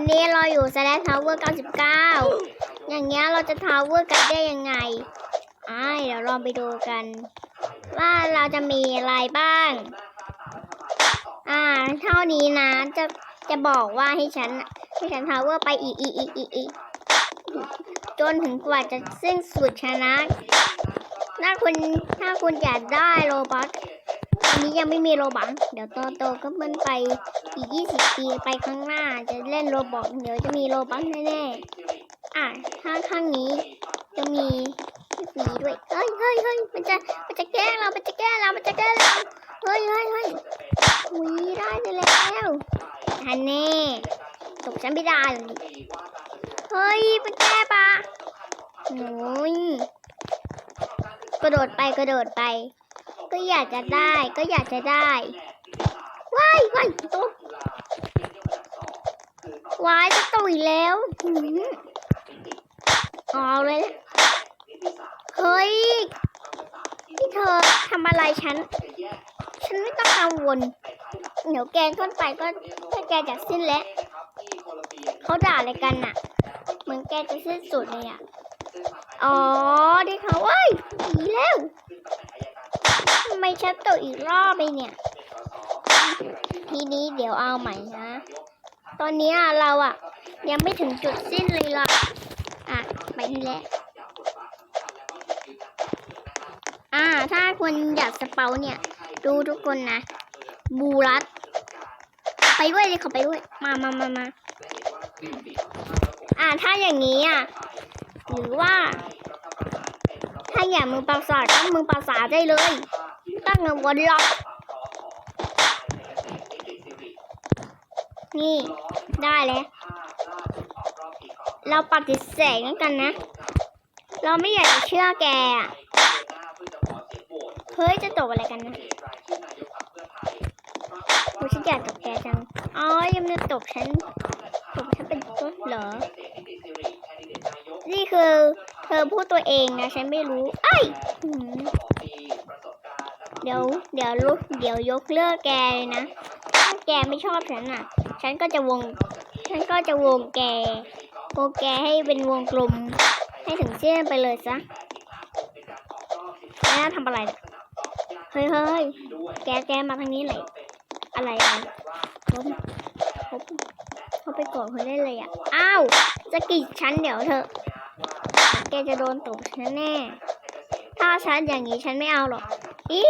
อนนี้เราอยู่สแลทาวเวอร์99 อย่างเงี้ยเราจะทาวเวอร์กันได้ยังไงอ่าเดี๋ยวลองไปดูกัน ว่าเราจะมีอะไรบ้าง อ่า เท่านี้นะ จะจะบอกว่าให้ฉัน ให้ฉันทาวเวอร์ไปอีกอีกอีกอีกอีกจนถึงกว่าจะสิ้นสุดชนะ ถ้าคุณถ้าคุณอยากได้โลบัคต อนนี้ยังไม่มีโลบัคเดี๋ยวโตโตก็มันไปอีก 20 ปีไปข้างหน้าจะเล่นโลบอกเดี๋ยวจะมีโลบัคแน่ๆ อะถ้างข้างนี้จะมีสีด้วย เฮ้ยเฮ้ยเฮ้ยมันจะ มันจะแกล้งเรา มันจะแกล้งเรา มันจะแกล้งเรา เฮ้ยเฮ้ยเฮ้ยอุ้ยได้ไปแล้วฮันเน่ตกฉันไม่ได้เลยเฮ้ยมันแก้ปะโอ้ยกระโดดไปกระโดดไป ก็อยากจะได้ ก็อยากจะได้ว้ายว้ายตกว้ายจะตุยแล้วเอาเลยเฮ้ยที่เธอทำอะไรฉัน ฉันไม่ต้องกังวลเดี๋ยวแกขึ้นไปก็ถ้าแกจะสิ้นแล้วเขาด่าอะไรกันน่ะ เหมือนแกจะสิ้นสุดเลยอะ อ๋อที่เขาเอ้ยหนีแล้ว ทำไมฉันตกอีกรอบไปเนี่ย ทีนี้เดี๋ยวเอาใหม่นะ ตอนนี้เราอะยังไม่ถึงจุดสิ้นเลยล่ะอะ ไปที่แล้วอ่า ถ้าคุณอยากสเปาเนี่ย ดูทุกคนนะ บูรัสไปด้วยเลยเขาไปด้วย มามามามาอ่า ถ้าอย่างนี้อะ หรือว่า ถ้าอยากมือปราสาทก็มือปราสาทได้เลย ตั้งเงินวันล็อกนี่ ได้แล้ว เราปฏิเสธกันนะ เราไม่อยากจะเชื่อแกอะเฮ้ยจะตกอะไรกันนะโอ้ฉันอยากตกแกจัง อ๋อ ยังไม่ตกฉัน ตกฉันเป็นต้นเหรอ นี่คือ เธอพูดตัวเองนะ ฉันไม่รู้ ไอ้ เดี๋ยวเดี๋ยวลุกเดี๋ยวยกเลิกแกเลยนะ ถ้าแกไม่ชอบฉันอะ ฉันก็จะวง ฉันก็จะวงแกวงแกให้เป็นวงกลม ให้ถึงเส้นไปเลยซะแล้วทำอะไร เฮ้ยเฮ้ยแกแกมาทางนี้เลยอะไรอะล้มล้มเขาไปกดคนเล่นเลยอะ อ้าว จะกีดฉันเดี๋ยวเถอะ แกจะโดนตบฉันแน่ ถ้าฉันอย่างนี้ฉันไม่เอาหรอก อี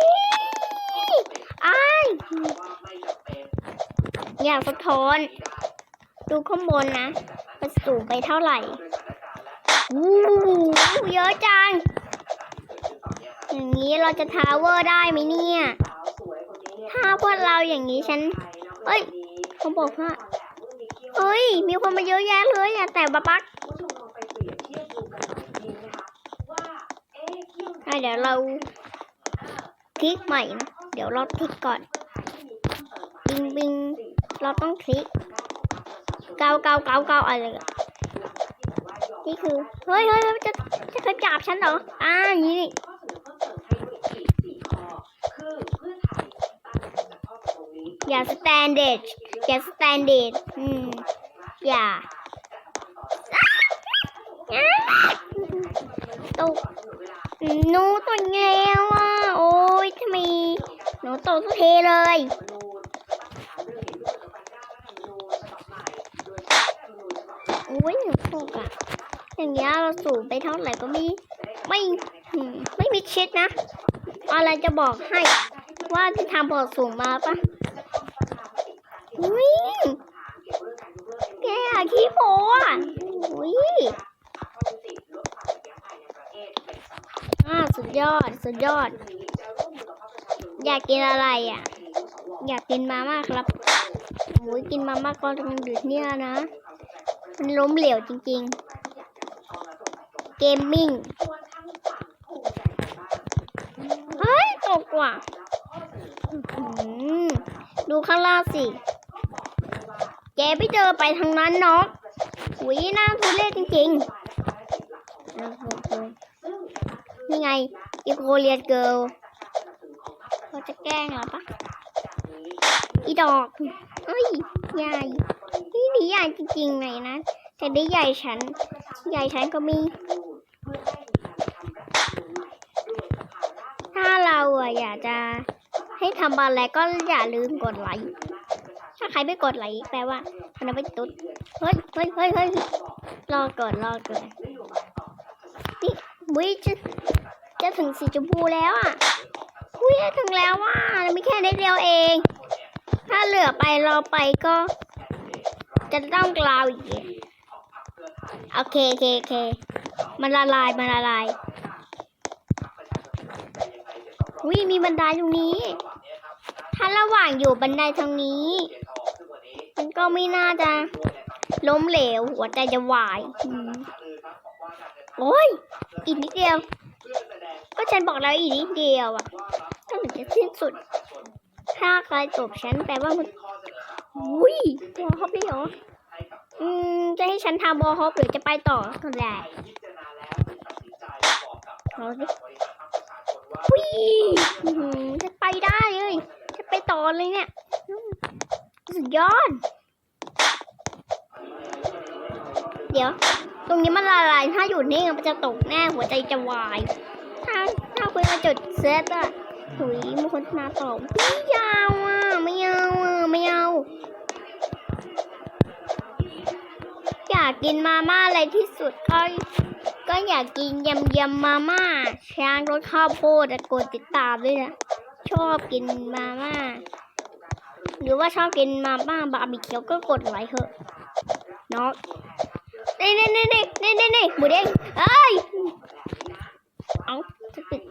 อ้ายอยากสะท้อน ดูข้างบนนะมันสูงไปเท่าไหร่วู้เยอะจัง อย่างนี้เราจะทาวเวอร์ได้ไหมเนี่ย ถ้าพวกเราอย่างนี้ฉัน เอ้ยเขาบอกว่าเฮ้ย มีคนมาเยอะแยะเลยอะแต่บักบักอ่เดี๋ยวเรา คลิกใหม่นะ เดี๋ยวเราคลิกก่อนบิงบิงเราต้องคลิกเกาเกาเกาเกาอะไรอะนี่คือ เฮ้ยเฮ้ยเฮ้ยจะจะเคยจับฉันเหรอ อ่าอย่างนี้นี่อย่าสแตนเดดอย่าสแตนเดดอืม อย่าตก หนูตัวแงวอะโอ้ยทำไมหนูตกทุกทีเลยโอ้ยหนูตกอะอย่างเงี้ยเราสูงไปเท่าไหร่ก็ไม่ไม่ไม่มีชิดนะ อะไรจะบอกให้ ว่าที่ทำบอสูงมาปะอุ้ยแกอะขี้โพอะอุ้ยอ่าสุดยอด สุดยอด อยากกินอะไรอะ อยากกินมาม่าครับโอ้ยกินมาม่าก่อนมันดึกเนี่ยนะ มันล้มเหลวจริง ๆ เกมมิ่ง เฮ้ย ตกว่ะอื้อหือดูข้างล่างสิ แกไม่เจอไปทางนั้นเนาะอุ้ยน่าทุเรศจริงๆนี่ไง อีโคเรียนเกิลเขาจะแกล้งเหรอปะอีดอกเอ้ยยายนี่นี่ใหญ่จริงๆเลยนะแต่ได้ใหญ่ฉัน ใหญ่ฉันก็มี ถ้าเราอะอยากจะให้ทำอะไรก็อย่าลืมกดไลค์ถ้าใครไม่กดไลค์แปลว่ามันไม่ตุ๊ดเฮ้ยเฮ้ยเฮ้ยเฮ้ยรอก่อนรอก่อนนี่วิจ จะถึงสีชมพูแล้วอะวิถึงแล้วว่าไม่แค่นิดเดียวเอง ถ้าเหลือไปรอไปก็ จะต้องกลาวอีกโอเคโอเคโอเค มันละลายมันละลายวิมีบันไดตรงนี้ ถ้าระหว่างอยู่บันไดทางนี้ มันก็ไม่น่าจะล้มเหลวหัวใจจะวาย โอ้ย อีกนิดเดียว ก็ฉันบอกแล้วอีกนิดเดียวอะก็ถึงจะสิ้นสุด ถ้าใครจบฉันแปลว่ามันอุ้ยวอฮอปได้เหรอ อืม จะให้ฉันทำวอฮอปหรือจะไปต่อก็ได้เอาสิวิอื้อหือจะไปได้เลยจะไปต่อเลยเนี่ย สุดยอด เดี๋ยว ตรงนี้มันละลาย ถ้าอยู่นิ่มันจะตกแน่หัวใจจะวาย คุณมาจุดเซตอะหุยมันคนมาตอบไม่ยาวอะไม่เอาอะไม่เอาอยากกินมาม่าอะไรที่สุดก็ก็อยากกินยำยำมาม่าช้างรสข้าวโพดกดติดตามด้วยนะชอบกินมาม่าหรือว่าชอบกินมาม่าบาร์บีคิวก็กดไลค์เถอะเนาะนี่นี่นี่นี่นี่นี่หมูเด้งเอ้ยเอา จะติด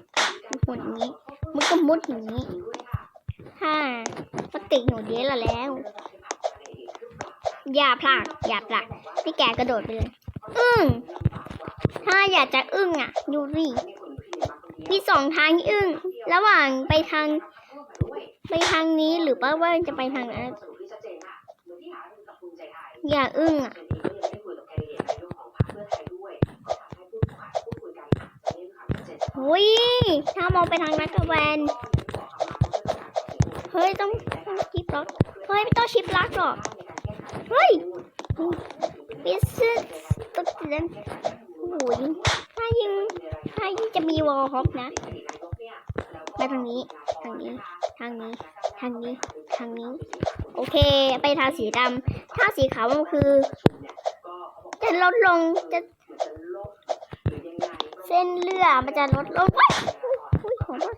หมุนนี้ มันก็มุดอย่างนี้ฮ่าก็ติดหนูเดียละแล้ว อย่าพลาดอย่าพลาดนี่แกกระโดดไปเลย อึ้ง ถ้าอยากจะอึ้งอะดูสิมีสองทางอึ้ง ระหว่างไปทาง ไปทางนี้หรือว่าว่าจะไปทางนั้นอย่าอึ้งอะ หุยถ้ามองไปทางนักแวนเฮ้ยต้องต้องชิปล็อกเฮ้ยไม่ต้องชิปล็อกหรอกเฮ้ยปิสตุ๊ดเล่นโอ้ยถ้ายิงถ้ายิงจะมีวอลฮอปนะมาทางนี้ทางนี้ทางนี้ทางนี้ทางนี้ โอเค ไปทางสีดำถ้าสีขาวมันคือ จะลดลงจะ เส้นเลือดมันจะลดลงว้ายอุ้ยขอโทษ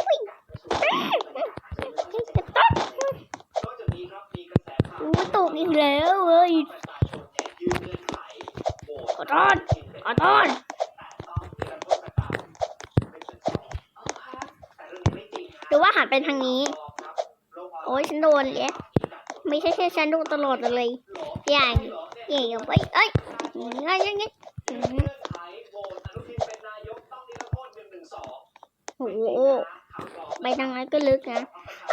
อุ้ยเอ้ยจะตกอุ้ยตกอีกแล้วเว้ยขอโทษขอโทษหรือว่าหันไปทางนี้ โอ้ยฉันโดนเลยไม่ใช่แค่ฉันโดนตลอดเลยอย่างอย่างไปเอ้ยอย่างเงี้ยอย่างเงี้ยอืม โอ้โหไปทางนั้นก็ลึกนะ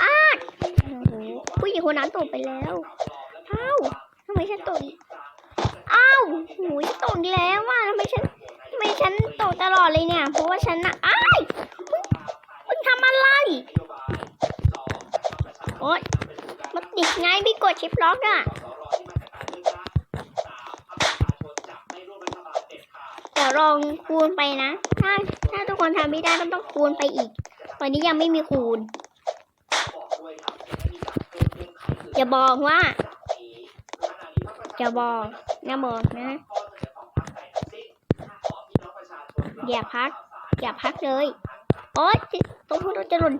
อ้าโอ้โหผู้หญิงคนนั้นตกไปแล้วเอ้าทำไมฉันตกอีกอ้าวโหูยตกอีกแล้วว่ะทำไมฉันทำไมฉันตกตลอดเลยเนี่ย เพราะว่าฉันน่ะอ้ายมึงทำอะไร โอ๊ยมันติดไงพี่กดชิปล็อกอะ เดี๋ยวลองคูณไปนะ ถ้าถ้าทุกคนทำไม่ได้ต้องต้องคูณไปอีกตอนนี้ยังไม่มีคูณอย่าบอกว่าจะบอกนะบอกนะ อย่าพัก อย่าพักเลย โอ๊ยตรงพูดจะหล่น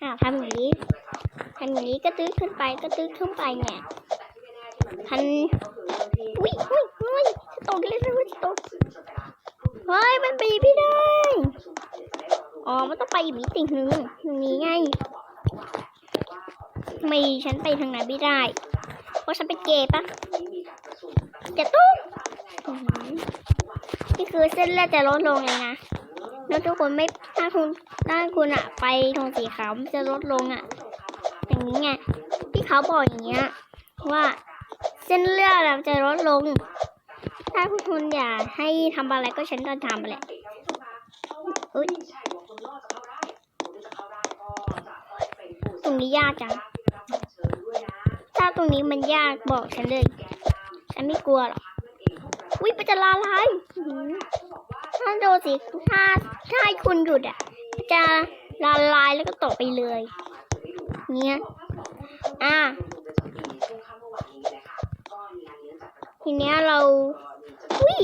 หาทำอย่างนี้ทำอย่างนี้ก็ตื้อขึ้นไปก็ตื้อขึ้นไปเนี่ยพัน อุ้ยอุ้ยอุ้ยจะตกเลยนะจะตกเฮ้ยมันไปไม่ได้ อ๋อ มันต้องไปอีกมิติหนึ่งตรงนี้ไงไมฉันไปทางไหนไม่ได้ เพราะฉันเป็นเกย์ปะจะตุ้มนี่คือเส้นเลือดจะลดลงเลยนะแล้วทุกคนไม่ถ้าคุณถ้าคุณอะไปตรงสีขาวมันจะลดลงอะอย่างนี้ไงที่เขาบอกอย่างเงี้ยว่า เส้นเลือดเราจะลดลง ถ้าพวกคุณอยากให้ทำอะไรก็ฉันจะทำไรอุ้ยตรงนี้ยากจัง ถ้าตรงนี้มันยากบอกฉันเลย ฉันไม่กลัวหรอกวิมันจะละลายถ้าโดนสิถ้าถ้าคุณหยุดอะมันจะละลายแล้วก็ตกไปเลย เนี้ย อะ ทีเนี้ยเราอุ้ย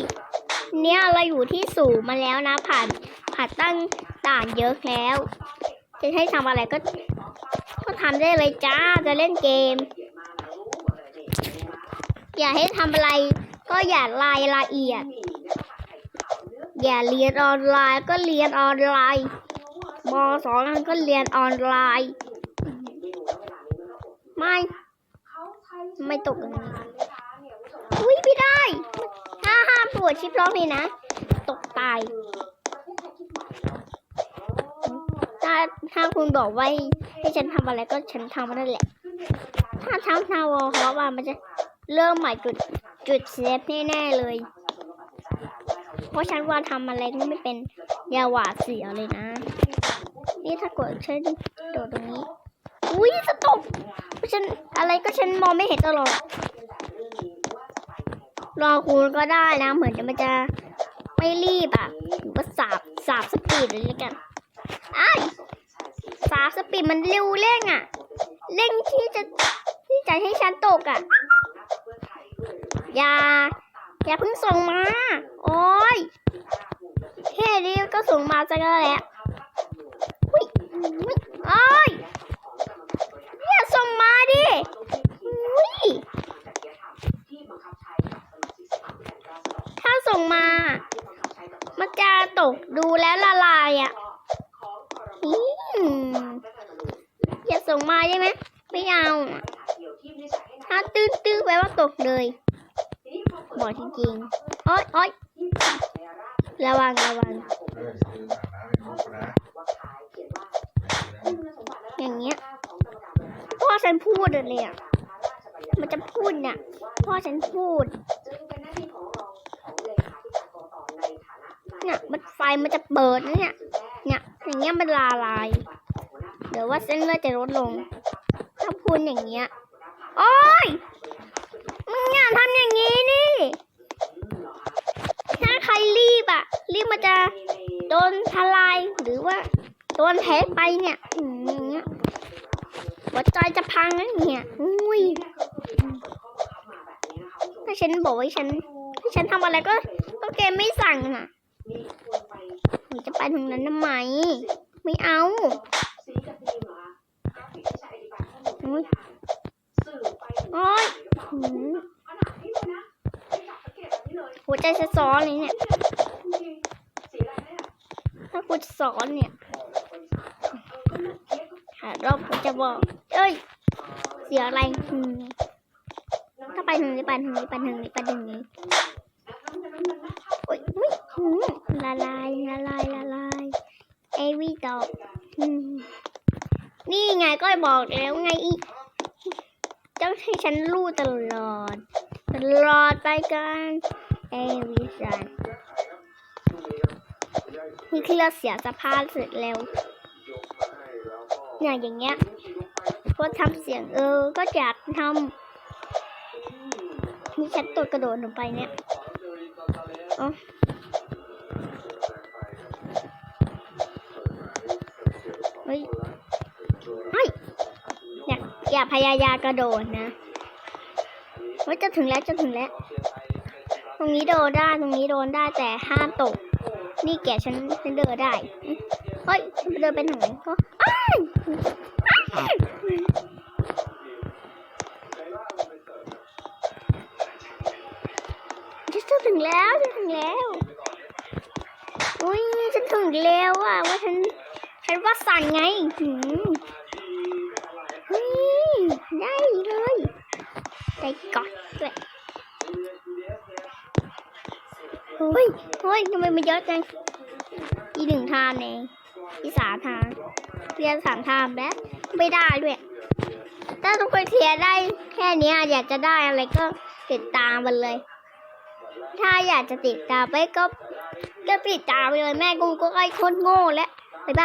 เนี้ยเราอยู่ที่สูงมาแล้วนะ ผ่านผ่านตั้งด่านเยอะแล้ว จะให้ทำอะไรก็ ก็ทำได้เลยจ้าจะเล่นเกม อย่าให้ทำอะไร ก็อย่ารายละเอียด อย่าเรียนออนไลน์ก็เรียนออนไลน์มสองก็เรียนออนไลน์ ไม่ ไม่ตกอย่างนี้อุ้ยไม่ได้ ถ้าห้ามปวดชิปร้องเลยนะ ตกตายถ้าถ้าคุณบอกว่าให้ฉันทำอะไรก็ฉันทำนั่นแหละ ถ้าทำทาวอเพราะว่ามันจะเริ่มใหม่จุดจุดเซฟแน่ๆเลย เพราะฉันว่าทำอะไรก็ไม่เป็นยาหวาดเสียเลยนะ นี่ถ้ากดฉันโดดตรงนี้ อุ้ยจะตกฉันอะไรก็ฉันมองไม่เห็นตลอด รอคุณก็ได้นะ เหมือนจะมันจะไม่รีบอะหรือว่าสาบสาบสปีดเลยกันอ้ายสาบสปีดมันเร็วเร่งอะ เร่งที่จะที่จะให้ฉันตกอะ อย่า อย่าเพิ่งส่งมา โอ้ยแค่นี้ก็ส่งมาจะก็แล้วอุ้ยอุ้ยโอ้ยอย่าส่งมาดิอุ้ยถ้าส่งมา มันจะตกดูแล้วละลายอะอืมอย่าส่งมาได้ไหมไม่เอาอะถ้าตื้อๆแปลว่าตกเลย บอกจริงๆโอ๊ยโอ๊ยระวั งระวังเออซื้อสามน้ำให้นกนะอย่างเงี้ย พ่อฉันพูดเลยอะ มันจะพูดเนี่ยพ่อฉันพูดเนี่ยมันไฟมันจะเปิดนะเนี่ย เนี่ย อย่างเงี้ยมันละลาย เดี๋ยวว่าเส้นเลือดจะลดลง ถ้าพูดอย่างเงี้ย โอ๊ย มึงอย่าทำอย่างนี้นี่ ถ้าใครรีบอะ รีบ มันจะโดนทลายหรือว่าโดนแพ้ไปเนี่ยอืมอย่างเงี้ยหัวใจจะพังนะเนี่ยอุ้ยถ้าฉันบอกว่าฉันถ้าฉันทำอะไรก็ก็แกไม่สั่งน่ะหนูจะไปทางนั้นทำไมไม่เอาโอ๊ยโอ๊ยหัวใจจะซ้อนเลยเนี่ย ถ้ากูจะสอนเนี่ยหารอบกูจะบอก เอ้ย เสียอะไรถ้าไปทางนี้ไปทางนี้ไปทางนี้ไปทางนี้โอ้ยอุ้ยหืมละลายละลายละลายเอวีตอบนี่ไงก็บอกแล้วไงอีเจ้าให้ฉันรู้ตลอด ตลอดไปกันเอวีสัน คือเราเสียสภาพเสร็จแล้วเนี่ยอย่างเงี้ยก็ทำเสียงเออ ก็อยากทำนี่ฉันตัวกระโดดลงไปเนี่ยเอ๋อเฮ้ยเฮ้ยอย่าอย่าพยายามกระโดดนะเฮ้ยจะถึงแล้วจะถึงแล้ว ตรงนี้โดนได้ตรงนี้โดนได้แต่ห้ามตก นี่แกฉันฉันเดินได้เฮ้ยฉันเดินไปทางไหนก็อ้ายอ้ายฉันถึงแล้วฉันถึงแล้วอุ้ยฉันถึงแล้วอะว่าฉันฉันว่าสั่นไงอืมเฮ้ยได้เลยใจกอดด้วยเฮ้้ยทำไมมันเยอะจังอีหนึ่งทานเองอีสามทานเรียนสามทานแล้วไม่ได้ด้วยถ้าทุกคนเคลียร์ได้แค่นี้อยากจะได้อะไรก็ติดตามมันเลย ถ้าอยากจะติดตามไปก็ก็ติดตามไปเลยแม่กูก็ไอ้คนโง่แล้วบ๊ายบาย